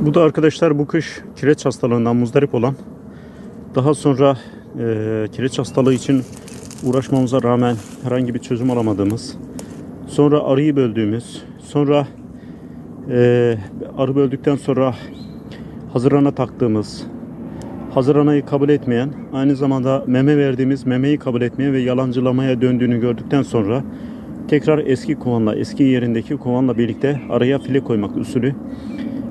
Bu da arkadaşlar bu kış kireç hastalığından muzdarip olan daha sonra e, kireç hastalığı için uğraşmamıza rağmen herhangi bir çözüm alamadığımız sonra arıyı böldüğümüz sonra e, arı böldükten sonra hazırana taktığımız hazıranayı kabul etmeyen aynı zamanda meme verdiğimiz memeyi kabul etmeyen ve yalancılamaya döndüğünü gördükten sonra tekrar eski kovanla eski yerindeki kovanla birlikte araya file koymak usulü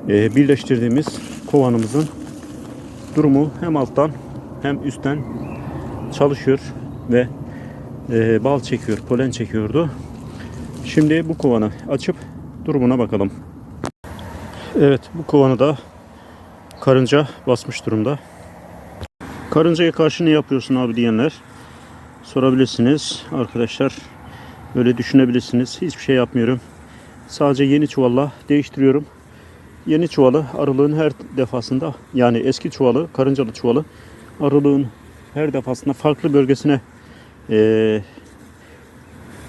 birleştirdiğimiz kovanımızın durumu hem alttan hem üstten çalışıyor ve e, bal çekiyor, polen çekiyordu. Şimdi bu kovanı açıp durumuna bakalım. Evet bu kovanı da karınca basmış durumda. Karıncaya karşı ne yapıyorsun abi diyenler sorabilirsiniz arkadaşlar. Böyle düşünebilirsiniz. Hiçbir şey yapmıyorum. Sadece yeni çuvalla değiştiriyorum. Yeni çuvalı arılığın her defasında yani eski çuvalı, karıncalı çuvalı arılığın her defasında farklı bölgesine eee,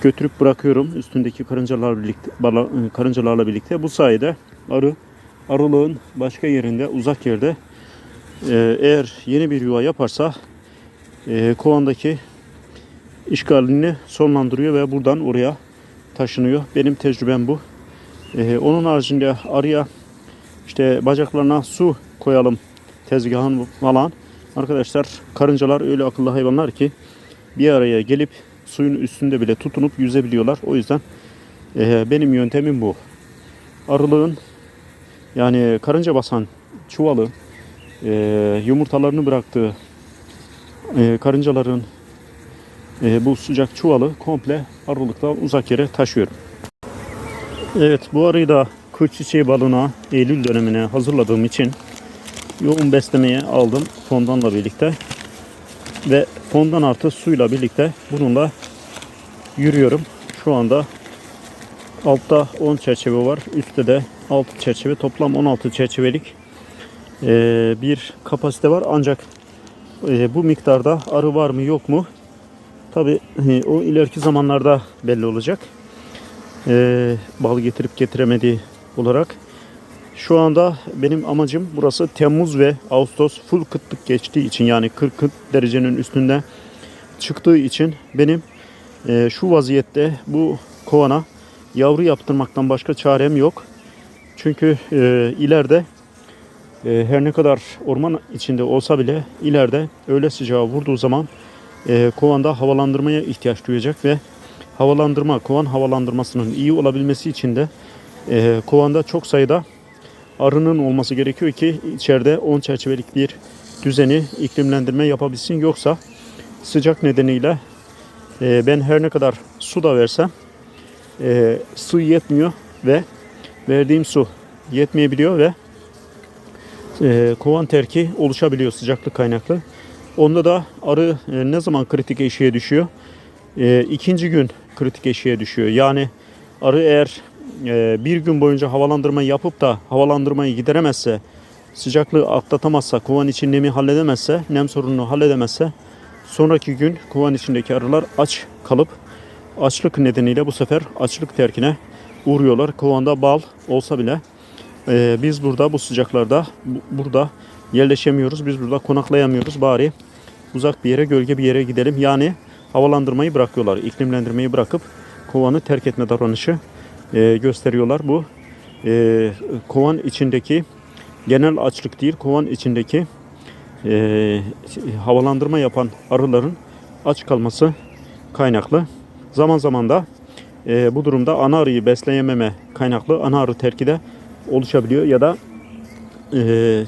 götürüp bırakıyorum üstündeki karıncalar birlikte bala- karıncalarla birlikte. Bu sayede arı arılığın başka yerinde, uzak yerde eee, eğer yeni bir yuva yaparsa eee kovandaki işgalini sonlandırıyor ve buradan oraya taşınıyor. Benim tecrübem bu. Eee, onun haricinde arıya işte bacaklarına su koyalım tezgahın falan. Arkadaşlar karıncalar öyle akıllı hayvanlar ki bir araya gelip suyun üstünde bile tutunup yüzebiliyorlar. O yüzden eee, benim yöntemim bu. Arılığın yani karınca basan çuvalı eee, yumurtalarını bıraktığı eee, karıncaların eee, bu sıcak çuvalı komple arılıktan uzak yere taşıyorum. Evet bu arıyı da kır çiçeği balına Eylül dönemine hazırladığım için yoğun beslemeye aldım fondanla birlikte. Ve fondan artı suyla birlikte bununla yürüyorum. Şu anda altta 10 çerçeve var. Üstte de 6 çerçeve. Toplam 16 çerçevelik eee, bir kapasite var. Ancak eee, bu miktarda arı var mı yok mu? Tabi o ileriki zamanlarda belli olacak. Bal getirip getiremediği olarak. Şu anda benim amacım burası Temmuz ve Ağustos full kıtlık geçtiği için yani 40 derecenin üstünde çıktığı için benim eee, şu vaziyette bu kovana yavru yaptırmaktan başka çarem yok. Çünkü eee, ileride eee, her ne kadar orman içinde olsa bile ileride öğle sıcağı vurduğu zaman eee, kovanda havalandırmaya ihtiyaç duyacak ve havalandırma, kovan havalandırmasının iyi olabilmesi için de eee, kovanda çok sayıda arının olması gerekiyor ki içeride 10 çerçevelik bir düzeni iklimlendirme yapabilsin. Yoksa sıcak nedeniyle eee, ben her ne kadar su da versem eee, su yetmiyor ve verdiğim su yetmeyebiliyor ve eee, kovan terki oluşabiliyor sıcaklık kaynaklı. Onda da arı e, ne zaman kritik eşiğe düşüyor? E, ikinci gün kritik eşiğe düşüyor. Yani arı eğer e, bir gün boyunca havalandırma yapıp da havalandırmayı gideremezse, sıcaklığı atlatamazsa, kovan için nemi halledemezse, nem sorununu halledemezse sonraki gün kovan içindeki arılar aç kalıp açlık nedeniyle bu sefer açlık terkine uğruyorlar. Kovanda bal olsa bile e, biz burada bu sıcaklarda bu- burada yerleşemiyoruz. Biz burada konaklayamıyoruz. Bari uzak bir yere, gölge bir yere gidelim. Yani havalandırmayı bırakıyorlar. iklimlendirmeyi bırakıp kovanı terk etme davranışı e, gösteriyorlar. Bu e, kovan içindeki genel açlık değil, kovan içindeki e, havalandırma yapan arıların aç kalması kaynaklı. Zaman zaman da e, bu durumda ana arıyı besleyememe kaynaklı ana arı terki de oluşabiliyor ya da e, e,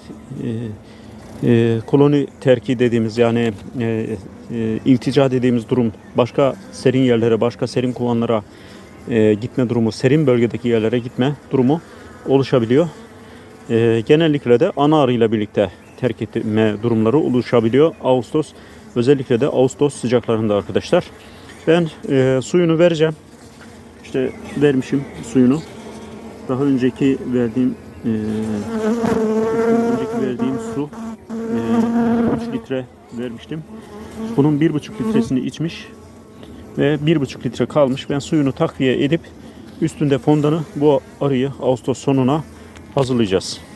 e, koloni terki dediğimiz yani e, e, iltica dediğimiz durum başka serin yerlere, başka serin kovanlara e, gitme durumu, serin bölgedeki yerlere gitme durumu oluşabiliyor. E, genellikle de ana arıyla birlikte terk etme durumları oluşabiliyor. Ağustos özellikle de Ağustos sıcaklarında arkadaşlar. Ben e, suyunu vereceğim. İşte vermişim suyunu. Daha önceki verdiğim e, önceki verdiğim su e, 3 litre vermiştim. Bunun 1,5 litresini içmiş ve 1,5 litre kalmış. Ben suyunu takviye edip üstünde fondanı bu arıyı Ağustos sonuna hazırlayacağız.